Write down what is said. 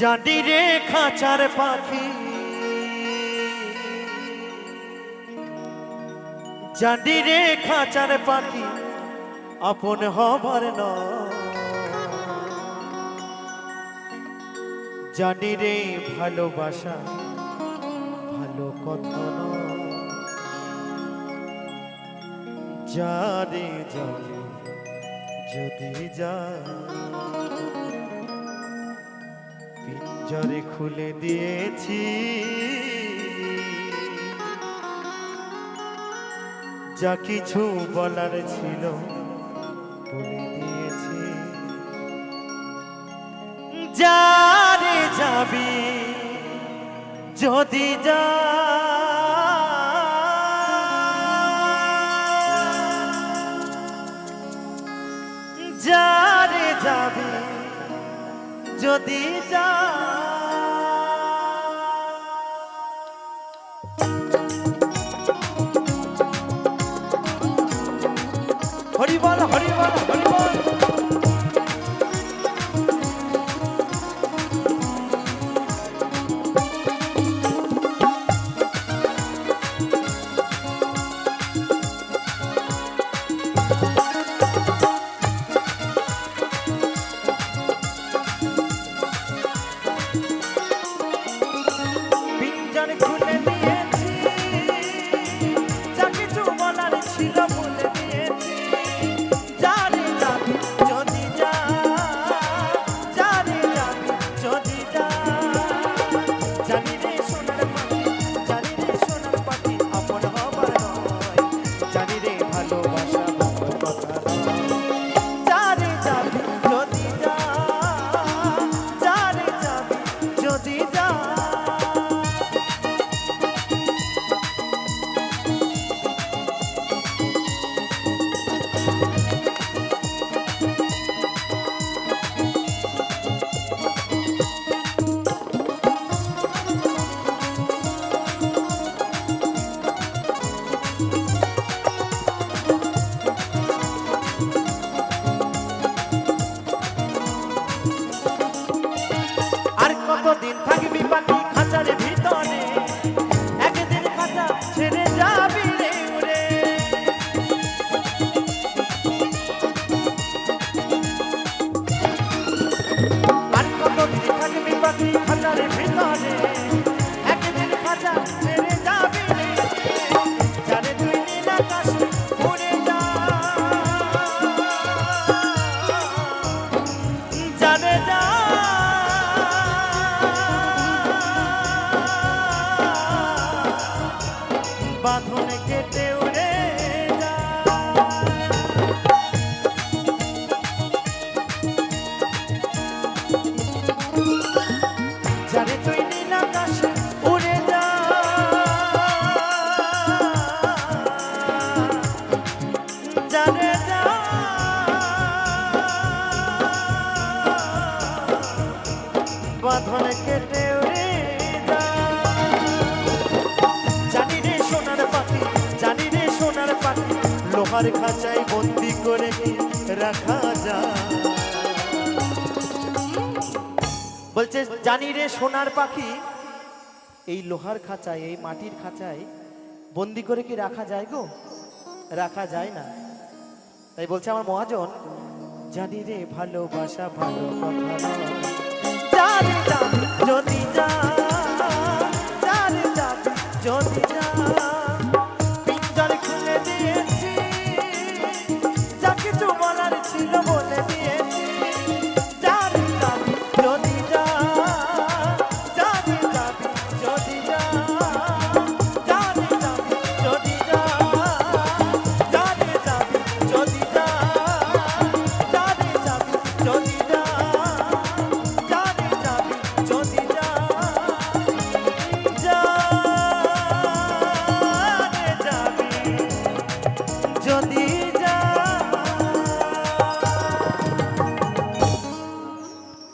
জানি রে খাঁচার পাখি। জানি রে খাঁচার পাখি আপন হবার ন জানি রে ভালোবাসা ভালো কথা যারে যারে যদি যা পিঞ্জরে খুলে দিয়েছি। যা কিছু বলার ছিল বলে দিয়েছি। যারে যাবি যদি যা। যারে যাবি যদি যা। હરિવર હરિવર পাখি বাঁধন কেটে উড়ে লোহার খাঁচায় বন্দি করে রাখা যায়। বলছে, জানি রে সোনার পাখি, এই লোহার খাঁচায়, এই মাটির খাঁচায় বন্দি করে কি রাখা যায় গো? রাখা যায় না। তাই বলছে আমার মহাজন, জানি রে ভালোবাসা ভালো কথা